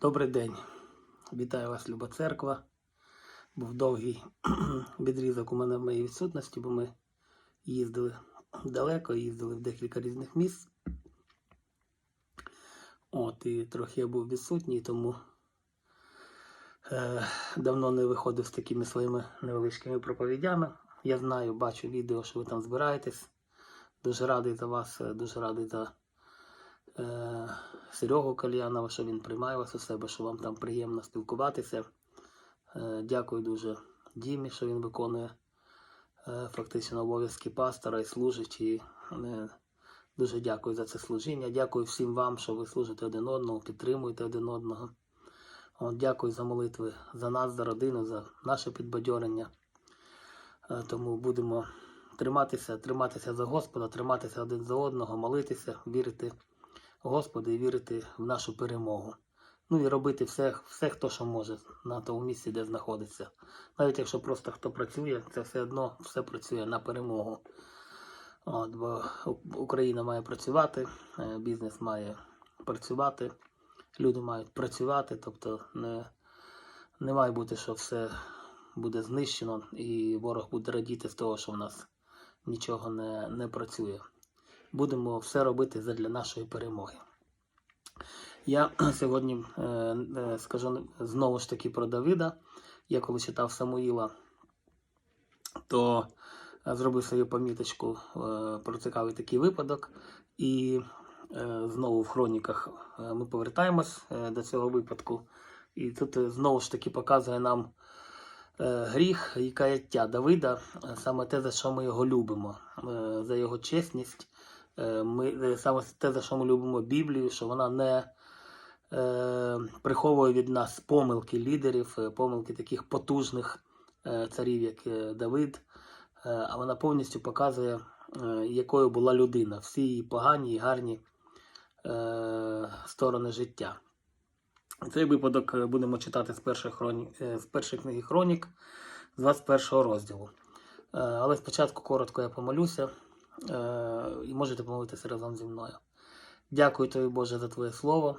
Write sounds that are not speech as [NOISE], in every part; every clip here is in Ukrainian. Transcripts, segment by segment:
Добрий день. Вітаю вас, Люба Церква. Був довгий [CLEARS THROAT] відрізок у мене в моїй відсутності, бо ми їздили далеко, їздили в декілька різних місць. От, і трохи я був відсутній, тому е, давно не виходив з такими своїми невеличкими проповідями. Я знаю, бачу відео, що ви там збираєтесь. Дуже радий за вас, е, дуже радий за е, Серегу Кальянова, що він приймає вас у себе, що вам там приємно спілкуватися. Е, дякую дуже Дімі, що він виконує е, фактично обов'язки пастора і служить. І, дуже дякую за це служіння. Дякую всім вам, що ви служите один одному, підтримуєте один одного. От, дякую за молитви за нас, за родину, за наше підбадьорення. Тому будемо триматися, триматися за Господа, триматися один за одного, молитися, вірити і вірити в нашу перемогу. Ну і робити все, все, хто що може на тому місці, де знаходиться. Навіть якщо просто хто працює, це все одно все працює на перемогу. От, бо Україна має працювати, е, бізнес має працювати, люди мають працювати, тобто не, не має бути, що все буде знищено і ворог буде радіти з того, що в нас нічого не, не працює. Будемо все робити задля нашої перемоги. Я [CLEARS THROAT] сьогодні е, е, скажу знову ж таки про Давида. Я коли читав Самуїла, то е, зробив свою поміточку про цікавий такий випадок. І знову в хроніках ми повертаємось до цього випадку. І тут знову ж таки показує нам гріх і каяття Давида, саме те, за що ми його любимо, за його чесність. Е, Ми, е, саме те, за що ми любимо Біблію, що вона не е, приховує від нас помилки лідерів, е, помилки таких потужних царів, як Давид, а вона повністю показує, якою була людина, всі її погані і гарні е, сторони життя. Цей випадок будемо читати з першої, хроні... з першої книги Хронік, з 21 розділу. Але спочатку коротко я помолюся і можете помолитися разом зі мною. Дякую тобі, Боже, за Твоє Слово.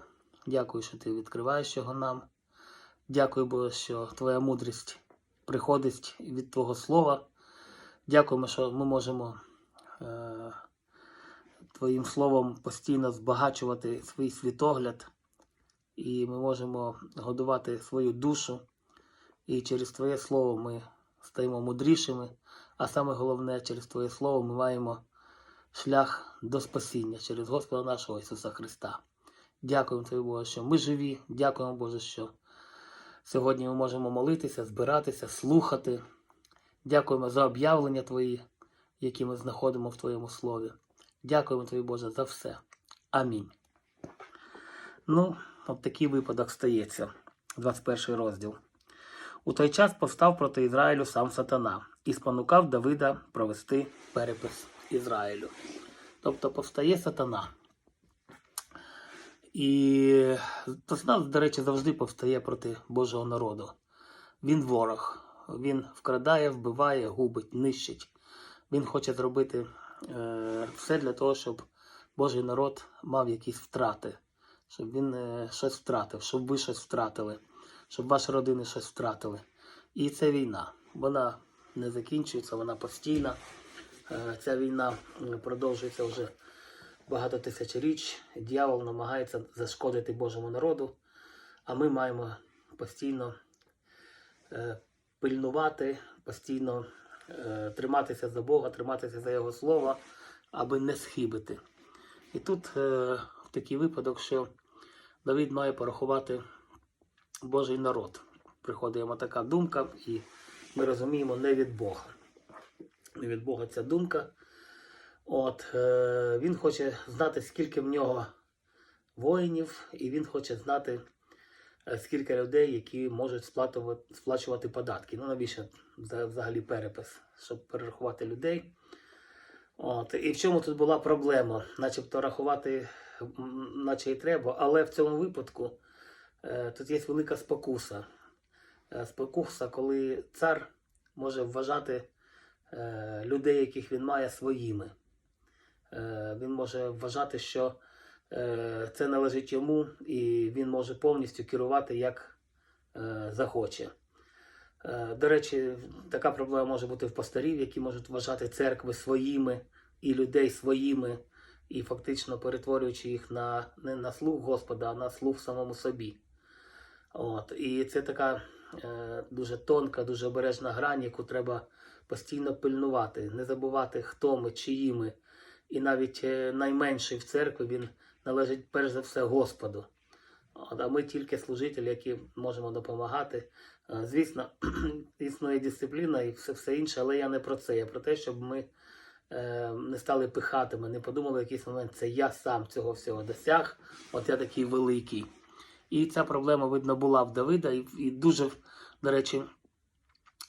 Дякую, що ти відкриваєш його нам. Дякую, Боже, що Твоя мудрість приходить від Твого Слова. Дякуємо, що ми можемо е, Твоїм Словом постійно збагачувати свій світогляд, і ми можемо годувати свою душу. І через Твоє Слово ми стаємо мудрішими, а саме головне, через Твоє Слово ми маємо шлях до спасіння через Господа нашого Ісуса Христа. Дякуємо Тобі, Боже, що ми живі. Дякуємо, Боже, що сьогодні ми можемо молитися, збиратися, слухати. Дякуємо за об'явлення Твої, які ми знаходимо в Твоєму Слові. Дякуємо Тобі, Боже, за все. Амінь. Ну, от такий випадок стається. 21 розділ. У той час повстав проти Ізраїлю сам сатана і спонукав Давида провести перепис Ізраїлю. Тобто повстає сатана. І сатана, до речі, завжди повстає проти Божого народу. Він ворог. Він вкрадає, вбиває, губить, нищить. Він хоче зробити е, все для того, щоб Божий народ мав якісь втрати, щоб він е, щось втратив, щоб ви щось втратили, щоб ваші родини щось втратили. І це війна. Вона не закінчується, вона постійна. Е, Ця війна продовжується вже багато тисячоріч. Дьявол намагається зашкодити Божому народу, а ми маємо постійно е, пильнувати, постійно е, триматися за Бога, триматися за Його Слово, аби не схибити. І тут е, такий випадок, що Давид має порахувати Божий народ. Приходить йому така думка, і ми розуміємо не від Бога. Не від Бога ця думка. От, е, він хоче знати, скільки в нього воїнів, і він хоче знати, е, скільки людей, які можуть сплатувати, сплачувати податки. Ну, навіщо взагалі перепис, щоб перерахувати людей. От, і в чому тут була проблема? Начебто рахувати, наче і треба, але в цьому випадку е, тут є велика спокуса. Е, спокуса, коли цар може вважати людей, яких він має своїми. Е, він може вважати, що Е, Це належить йому, і він може повністю керувати як е, захоче. Е, До речі, така проблема може бути в пастирів, які можуть вважати церкви своїми і людей своїми, і фактично перетворюючи їх на не на слуг Господа, а на слуг самому собі. От. І це така е, дуже тонка, дуже обережна грань, яку треба постійно пильнувати, не забувати, хто ми, чиї ми. І навіть е, найменший в церкві він належить перш за все Господу. А ми тільки служителі, які можемо допомагати. Е, Звісно, [CLEARS THROAT] існує дисципліна і все, все інше, але я не про це. Я про те, щоб ми е, не стали пихатими, не подумали в якийсь момент, це я сам цього всього досяг, от я такий великий. І ця проблема, видно, була в Давида, і, і дуже, до речі,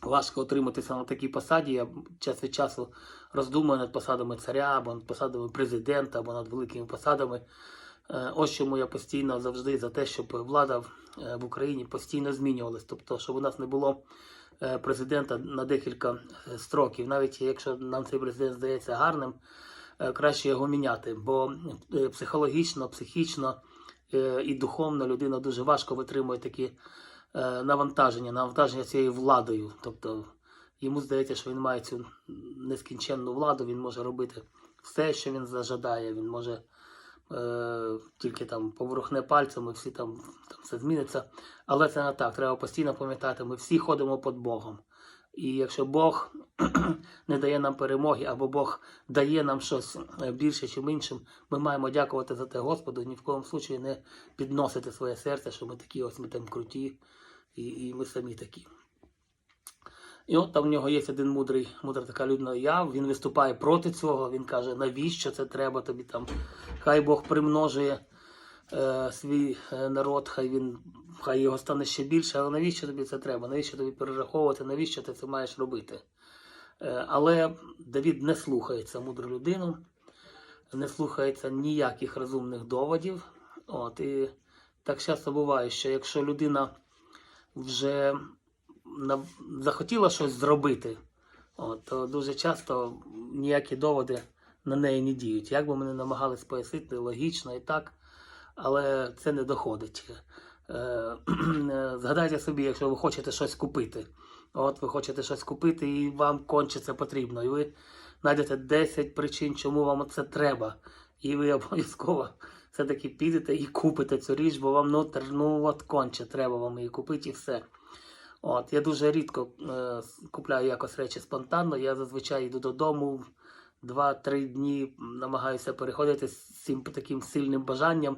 важко отриматися на такій посаді. Я час від часу роздумую над посадами царя, або над посадами президента, або над великими посадами. Е, Ось чому я постійно завжди за те, щоб влада в- е, Україні постійно змінювалась. Тобто, щоб у нас не було е, президента на декілька строків. Навіть якщо нам цей президент здається гарним, краще його міняти. Бо психологічно, психічно і духовно людина дуже важко витримує такі навантаження, навантаження цією владою. Тобто йому здається, що він має цю нескінченну владу, він може робити все, що він зажадає. Він може е, тільки там поворухне пальцем і всі там, там все зміниться. Але це не так. Треба постійно пам'ятати, ми всі ходимо під Богом. І якщо Бог [CLEARS THROAT] не дає нам перемоги, або Бог дає нам щось е, більше, чим іншим, ми маємо дякувати за те Господу, ні в коєму случаї не підносити своє серце, що ми такі, ось ми там круті, і, і ми самі такі. І от там в нього є один мудрий, мудра така людина я. Він виступає проти цього. Він каже, навіщо це треба тобі там. Хай Бог примножує е, свій е, народ, хай він хай його стане ще більше, але навіщо тобі це треба? Навіщо тобі перераховувати, навіщо ти це маєш робити? Е, але Давід не слухається мудру людину, не слухається ніяких розумних доводів. От, і так часто буває, що якщо людина вже захотіла щось зробити, от, то дуже часто ніякі доводи на неї не діють. Як би ми не намагались пояснити логічно і так, але це не доходить. Е, [CLEARS THROAT] Згадайте собі, якщо ви хочете щось купити. От ви хочете щось купити, і вам конче це потрібно. І ви знайдете 10 причин, чому вам це треба. І ви [LAUGHS] обов'язково все-таки підете і купите цю річ, бо вам ну, ну от конче, треба вам її купити і все. От, я дуже рідко е, купляю якось речі спонтанно. Я зазвичай йду додому 2-3 дні, намагаюся переходити з цим таким сильним бажанням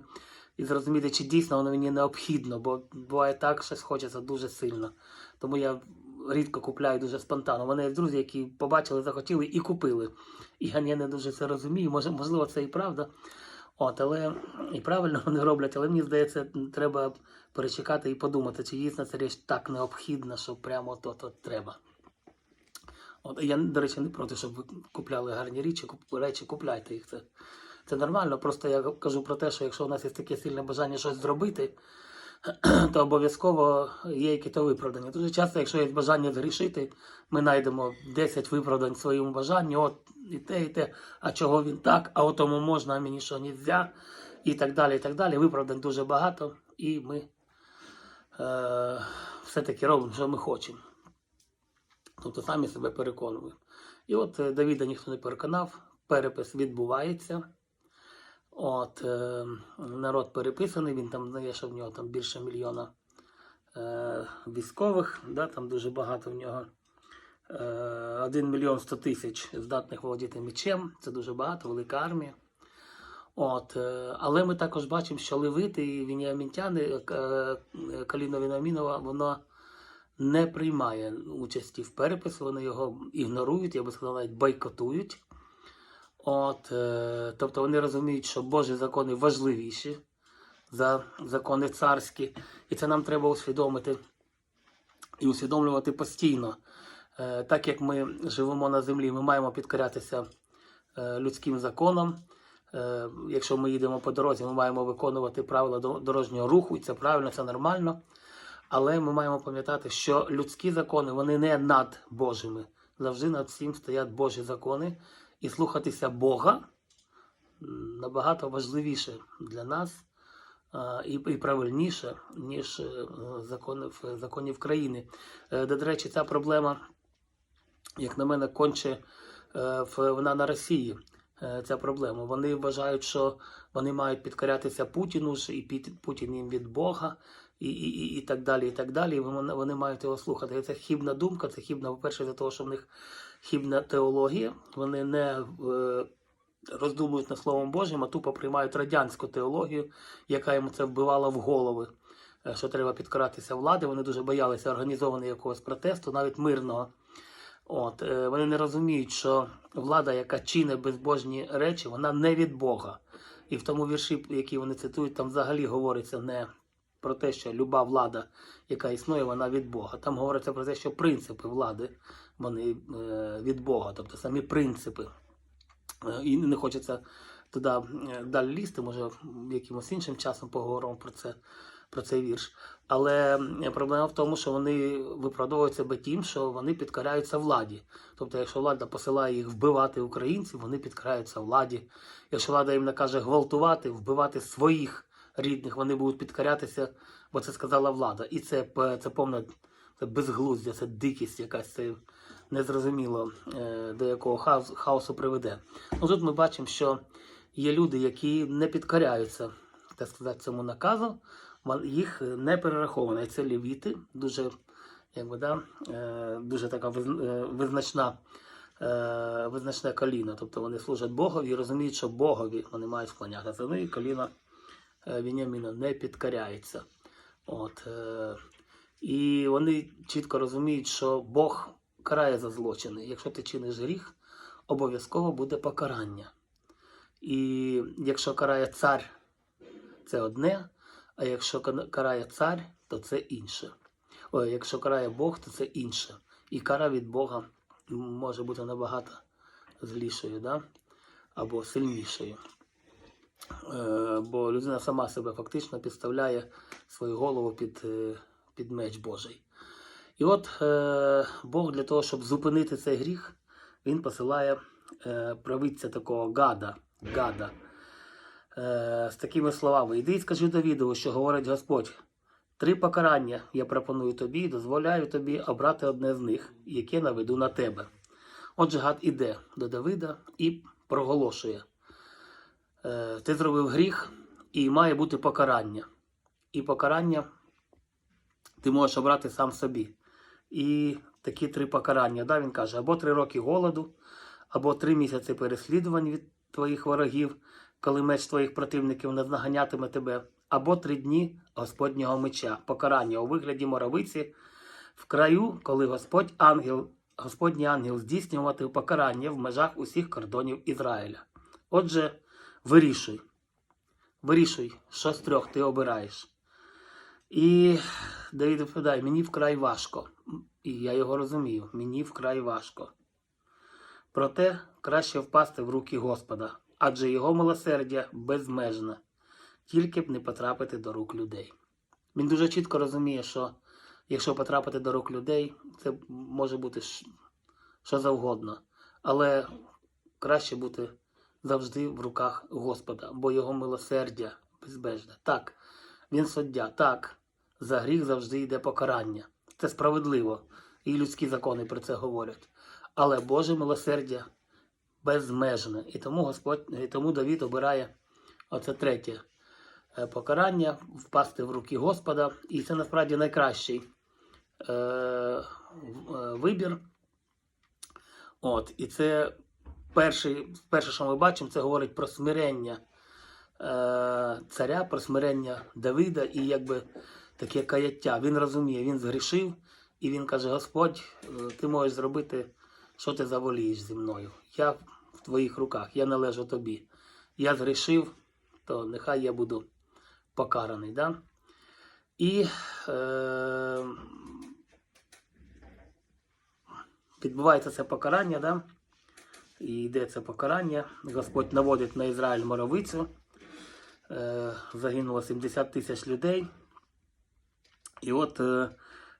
і зрозуміти, чи дійсно воно мені необхідно, бо буває так, щось хочеться дуже сильно. Тому я рідко купляю дуже спонтанно. У мене друзі, які побачили, захотіли і купили. І я не дуже це розумію. Може, можливо, це і правда. От, але і правильно вони роблять, але мені здається, треба перечекати і подумати, чи дійсно ця річ так необхідна, що прямо то-то треба. От, я, до речі, не проти, щоб ви купляли гарні речі, речі, купляйте їх. Це, це нормально. Просто я кажу про те, що якщо у нас є таке сильне бажання щось зробити, то обов'язково є якісь виправдання. Дуже часто, якщо є бажання згрішити, ми знайдемо 10 виправдань своєму бажанню, от і те, і те, а чого він так, а от тому можна, а мені що не можна, і так далі. і так далі. Виправдань дуже багато, і ми е, все-таки робимо, що ми хочемо. Тобто самі себе переконуємо. І от е, Давіда ніхто не переконав, перепис відбувається. От, е, народ переписаний, він там знає, що в нього там більше мільйона е, військових, да, там дуже багато в нього. Е, 1 мільйон 100 тисяч здатних володіти мечем, це дуже багато, велика армія. От, е, але ми також бачимо, що левити і вініамінтяни, е, е, Каліна Віноамінова, не приймає участі в переписі, вони його ігнорують, я би сказав, навіть бойкотують. От, е, тобто вони розуміють, що Божі закони важливіші за закони царські, і це нам треба усвідомити і усвідомлювати постійно. Е, так як ми живемо на землі, ми маємо підкорятися е, людським законам. Якщо ми їдемо по дорозі, ми маємо виконувати правила дорожнього руху, і це правильно, це нормально. Але ми маємо пам'ятати, що людські закони вони не над Божими. Завжди над всім стоять Божі закони. І слухатися Бога набагато важливіше для нас і, і правильніше, ніж е, законів, законів країни. Де, до речі, ця проблема, як на мене, конче е, вона на Росії. е, Ця проблема. Вони вважають, що вони мають підкорятися Путіну ж, і Путін їм від Бога, і, і, і, так далі. І так далі. Вони, вони мають його слухати. Це хібна думка, це хібна, по-перше, за того, що в них хібна теологія. Вони не е, роздумують над Словом Божим, а тупо приймають радянську теологію, яка йому це вбивала в голови. е, Що треба підкоратися влади. Вони дуже боялися організованого якогось протесту, навіть мирного. От, е, вони не розуміють, що влада, яка чинить безбожні речі, вона не від Бога. І в тому вірші, який вони цитують, там взагалі говориться не про те, що люба влада, яка існує, вона від Бога. Там говориться про те, що принципи влади вони е, від Бога, тобто самі принципи. Е, І не хочеться туди е, далі лізти, може якимось іншим часом поговоримо про це, про цей вірш. Але проблема в тому, що вони виправдовують себе тим, що вони підкоряються владі. Тобто, якщо влада посилає їх вбивати українців, вони підкоряються владі. Якщо влада їм накаже гвалтувати, вбивати своїх рідних, вони будуть підкорятися, бо це сказала влада. І це, це повна це безглуздя, це дикість якась, це незрозуміло е, до якого хаос- хаосу приведе. Ну, тут ми бачимо, що є люди, які не підкоряються, так сказати, цьому наказу, їх не перераховано. І це лівіти, дуже, якби, да, е, дуже така виз- е, визначна. е, Визначне коліно, тобто вони служать Богові і розуміють, що Богові вони мають вклонятися. Ну і коліно е, Веніаміна не підкоряється. От, е, і вони чітко розуміють, що Бог карає за злочини. Якщо ти чиниш гріх, обов'язково буде покарання. І якщо карає цар, це одне, а якщо карає цар, то це інше. Ой, якщо карає Бог, то це інше. І кара від Бога може бути набагато злішою, да? або сильнішою. Е, бо людина сама себе фактично підставляє свою голову під, е, під меч Божий. І от е, Бог для того, щоб зупинити цей гріх, він посилає правиця такого гада, гада з такими словами: Іди і скажи Давідову, що говорить Господь. Три покарання я пропоную тобі і дозволяю тобі обрати одне з них, яке наведу на тебе. Отже, гад іде до Давида і проголошує: Ти зробив гріх, і має бути покарання. І покарання ти можеш обрати сам собі. І такі три покарання. Да, він каже: або три роки голоду, або три місяці переслідувань від твоїх ворогів, коли меч твоїх противників не наганятиме тебе, або три дні Господнього меча, покарання у вигляді моровиці в краю, коли Господь ангел, Господній ангел здійснювати покарання в межах усіх кордонів Ізраїля. Отже, вирішуй. Вирішуй, що з трьох ти обираєш. І Давид відповідає, мені вкрай важко. І я його розумію, мені вкрай важко. Проте краще впасти в руки Господа, адже його милосердя безмежне, тільки б не потрапити до рук людей. Він дуже чітко розуміє, що якщо потрапити до рук людей, це може бути що завгодно. Але краще бути завжди в руках Господа, бо його милосердя безмежне. Так, він суддя, так, за гріх завжди йде покарання. Це справедливо, і людські закони про це говорять. Але Боже милосердя безмежне. І тому Господь, і тому Давід обирає оце третє е, покарання, впасти в руки Господа. І це насправді найкращий е, е, вибір. От, і це перший, перше, що ми бачимо, це говорить про смирення е, царя, про смирення Давида і якби таке каяття. Він розуміє, він згрішив, і він каже: Господь, е, ти можеш зробити, що ти заволієш зі мною. Я в твоїх руках, я належу тобі. Я згрішив, то нехай я буду покараний. Да? І е, відбувається це покарання, да? І йде це покарання. Господь наводить на Ізраїль моровицю. Е, загинуло 70 тисяч людей. І от е,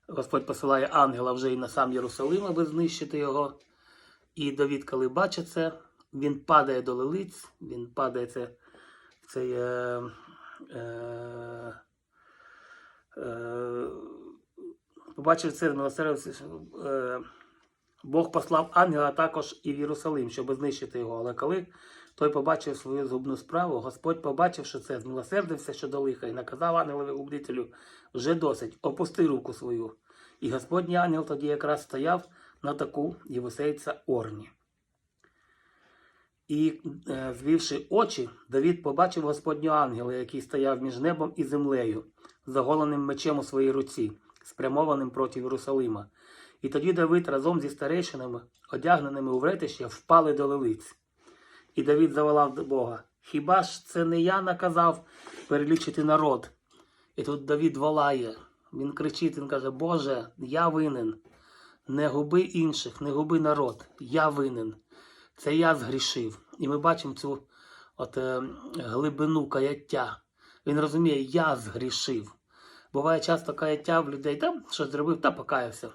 Господь посилає ангела вже і на сам Єрусалим, аби знищити його. І Давід, коли бачить це, він падає до лилиць, він падає це, в цей. Е, е, е, побачив це милосердя, е, Бог послав ангела також і в Єрусалим, щоб знищити його. Але коли той побачив свою згубну справу, Господь побачив, що це змилосердився щодо лиха і наказав ангелові губителю вже досить, опусти руку свою. І Господній ангел тоді якраз стояв на таку євусейця Орні. І, е, звівши очі, Давід побачив Господнього ангела, який стояв між небом і землею, заголеним мечем у своїй руці, спрямованим проти Єрусалима. І тоді Давид разом зі старейшинами, одягненими у вретище, впали до лилиць. І Давид заволав до Бога: Хіба ж це не я наказав перелічити народ? І тут Давид волає. Він кричить, він каже: Боже, я винен. Не губи інших, не губи народ. Я винен. Це я згрішив. І ми бачимо цю от, е, глибину каяття. Він розуміє, я згрішив. Буває часто каяття в людей, та щось зробив, та покаявся.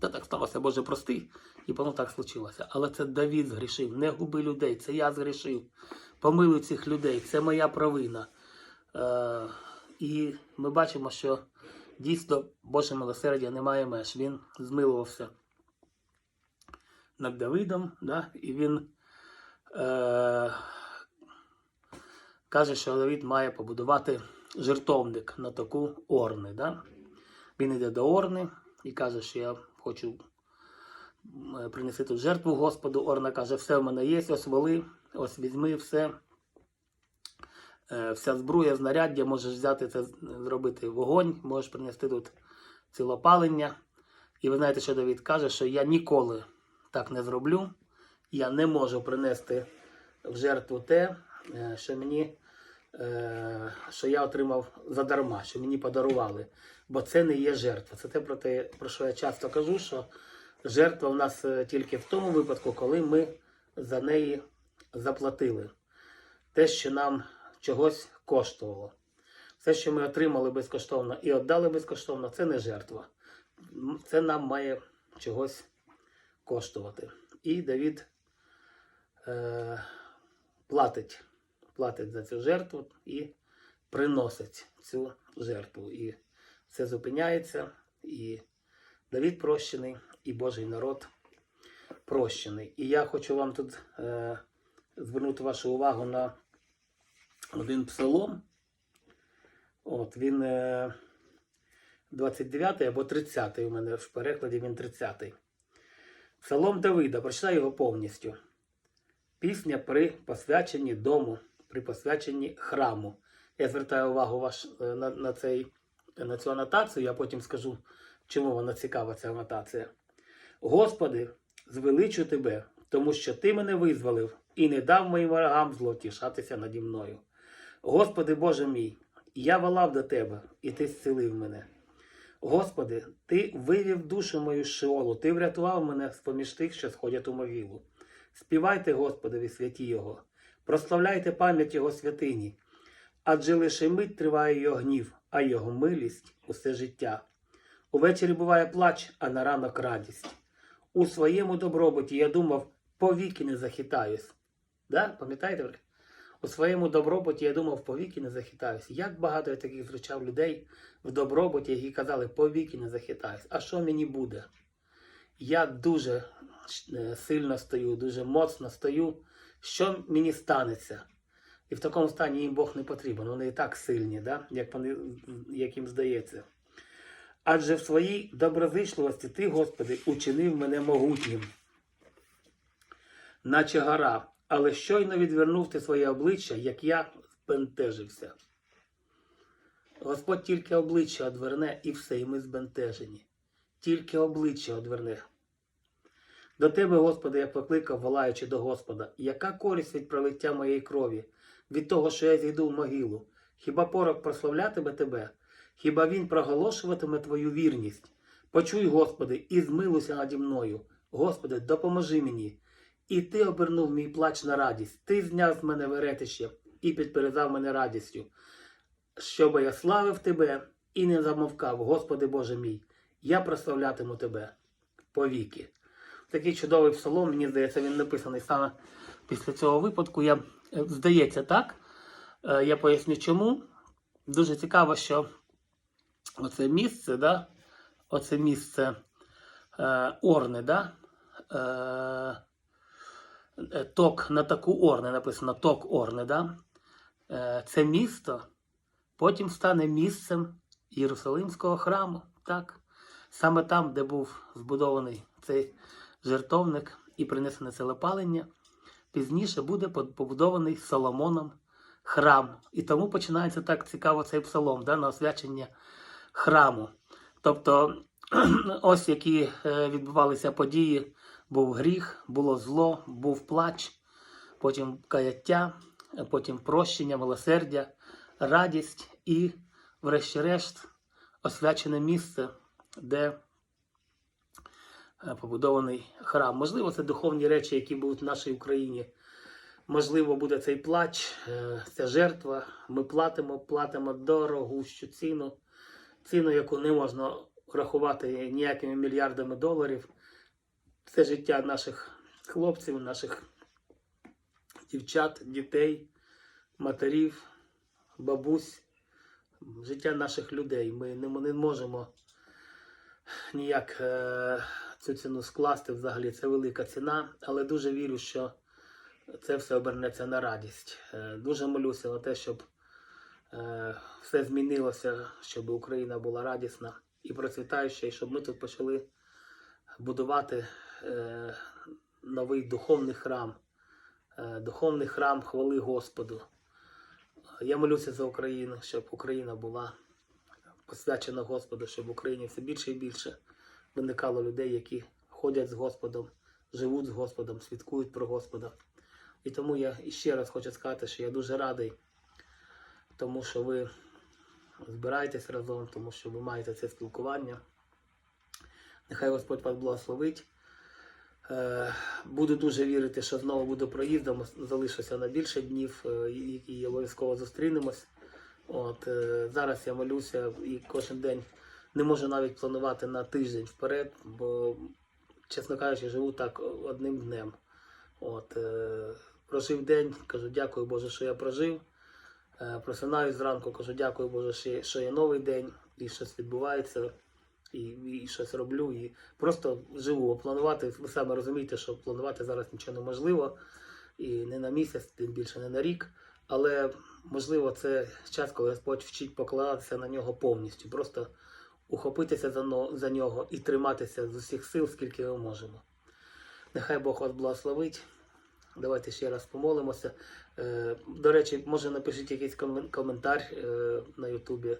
Та так сталося, Боже, прости, і воно так случилося. Але це Давід згрішив. Не губи людей, це я згрішив. Помилуй цих людей, це моя провина. Е, і ми бачимо, що дійсно Боже милосердя немає меж. Він змилувався над Давидом, да? і він е, каже, що Давид має побудувати жертовник на таку Орни. Да? Він йде до Орни і каже, що я хочу е, принести тут жертву Господу. Орна каже, все в мене є, ось воли, ось візьми все. Е, Вся збруя, знаряддя, можеш взяти це, зробити вогонь, можеш принести тут цілопалення. І ви знаєте, що Давид каже, що я ніколи так не зроблю. Я не можу принести в жертву те, е, що мені що я отримав задарма, що мені подарували. Бо це не є жертва. Це те, про те, про що я часто кажу, що жертва в нас е, тільки в тому випадку, коли ми за неї заплатили. Те, що нам чогось коштувало. Все, що ми отримали безкоштовно і віддали безкоштовно, це не жертва. Це нам має чогось коштувати. І Давід е, платить, платить за цю жертву і приносить цю жертву. І все зупиняється, і Давід прощений, і Божий народ прощений. І я хочу вам тут е, звернути вашу увагу на один псалом. От, він е, 29 або 30 у мене в перекладі він 30. Псалом Давида, прочитаю його повністю. Пісня при посвяченні дому, при посвяченні храму. Я звертаю увагу ваш, е, на, на, цей, на цю анотацію, я потім скажу, чому вона цікава, ця анотація. Господи, звеличу тебе, тому що ти мене визволив і не дав моїм ворогам злотішатися наді мною. Господи Боже мій, я волав до тебе, і ти зцілив мене. Господи, ти вивів душу мою з Шеолу, ти врятував мене з поміж тих, що сходять у могилу. Співайте Господові святі Його, прославляйте пам'ять Його святині, адже лише мить триває його гнів, а його милість усе життя. Увечері буває плач, а на ранок радість. У своєму добробуті я думав, повіки не захитаюсь. Да? Пам'ятаєте? У своєму добробуті я думав, повіки не захитаюсь. Як багато я таких зустрічав людей в добробуті, які казали, повіки не захитаюсь. А що мені буде? Я дуже е, сильно стою, дуже моцно стою. Що мені станеться? І в такому стані їм Бог не потрібен. Вони і так сильні, да? як, вони, як їм здається. Адже в своїй доброзичливості ти, Господи, учинив мене могутнім, наче гора, але щойно відвернув ти своє обличчя, як я збентежився. Господь тільки обличчя одверне і все, і ми збентежені. Тільки обличчя одверне. До тебе, Господи, я покликав, волаючи до Господа, яка користь від пролиття моєї крові, від того, що я зійду в могилу? Хіба порок прославлятиме тебе? Хіба він проголошуватиме твою вірність? Почуй, Господи, і змилуйся наді мною. Господи, допоможи мені. І ти обернув мій плач на радість, ти зняв з мене веретище і підперезав мене радістю, щоб я славив тебе і не замовкав, Господи Боже мій, я прославлятиму тебе повіки. Такий чудовий псалом, мені здається, він написаний саме після цього випадку. Я, е, здається, так. Е, Я поясню чому. Дуже цікаво, що оце місце, да? оце місце е, Орни, да? е, е, ток на таку Орни, написано Ток Орни, да? е, це місто потім стане місцем Єрусалимського храму. Так? Саме там, де був збудований цей жертовник і принесене целопалення, пізніше буде побудований Соломоном храм. І тому починається так цікаво цей псалом да, на освячення храму. Тобто, [CLEARS THROAT] ось які е, відбувалися події, був гріх, було зло, був плач, потім каяття, потім прощення, милосердя, радість і, врешті-решт, освячене місце, де побудований храм. Можливо, це духовні речі, які будуть в нашій Україні. Можливо, буде цей плач, е, ця жертва. Ми платимо, платимо дорогущу ціну, ціну, яку не можна рахувати ніякими мільярдами доларів. Це життя наших хлопців, наших дівчат, дітей, матерів, бабусь, життя наших людей. Ми не, не можемо ніяк е, цю ціну скласти. Взагалі це велика ціна, але дуже вірю, що це все обернеться на радість. Е, Дуже молюся на те, щоб е, все змінилося, щоб Україна була радісна і процвітаюча, і щоб ми тут почали будувати е, новий духовний храм, духовний храм хвали Господу. Я молюся за Україну, щоб Україна була посвячена Господу, щоб в Україні все більше і більше виникало людей, які ходять з Господом, живуть з Господом, свідкують про Господа. І тому я ще раз хочу сказати, що я дуже радий, тому що ви збираєтесь разом, тому що ви маєте це спілкування. Нехай Господь вас благословить. Е, Буду дуже вірити, що знову буду проїздом, залишуся на більше днів е, і обов'язково зустрінемось. От, е, Зараз я молюся і кожен день не можу навіть планувати на тиждень вперед, бо, чесно кажучи, живу так одним днем. От, е, Прожив день, кажу, дякую Боже, що я прожив. Е, Просинаюсь зранку, кажу, дякую Боже, що що є новий день, і щось відбувається, і, і щось роблю. І просто живу. Планувати, ви саме розумієте, що планувати зараз нічого неможливо. І не на місяць, тим більше не на рік. Але можливо, це час, коли Господь вчить покладатися на нього повністю. Просто ухопитися за, нього і триматися з усіх сил, скільки ми можемо. Нехай Бог вас благословить. Давайте ще раз помолимося. Е, До речі, може напишіть якийсь коментар е, на Ютубі.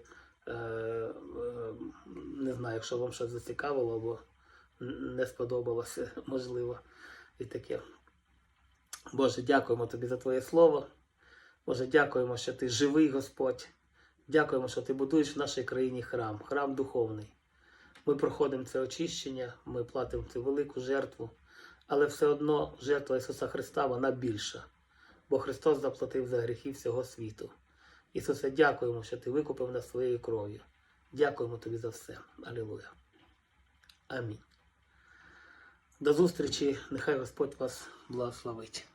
Е, Не знаю, якщо вам щось зацікавило або не сподобалося, [LAUGHS] можливо, і таке. Боже, дякуємо тобі за Твоє слово. Боже, дякуємо, що ти живий Господь. Дякуємо, що ти будуєш в нашій країні храм, храм духовний. Ми проходимо це очищення, ми платимо цю велику жертву, але все одно жертва Ісуса Христа вона більша, бо Христос заплатив за гріхи всього світу. Ісусе, дякуємо, що Ти викупив нас своєю кров'ю. Дякуємо Тобі за все. Алілуя. Амінь. До зустрічі. Нехай Господь вас благословить.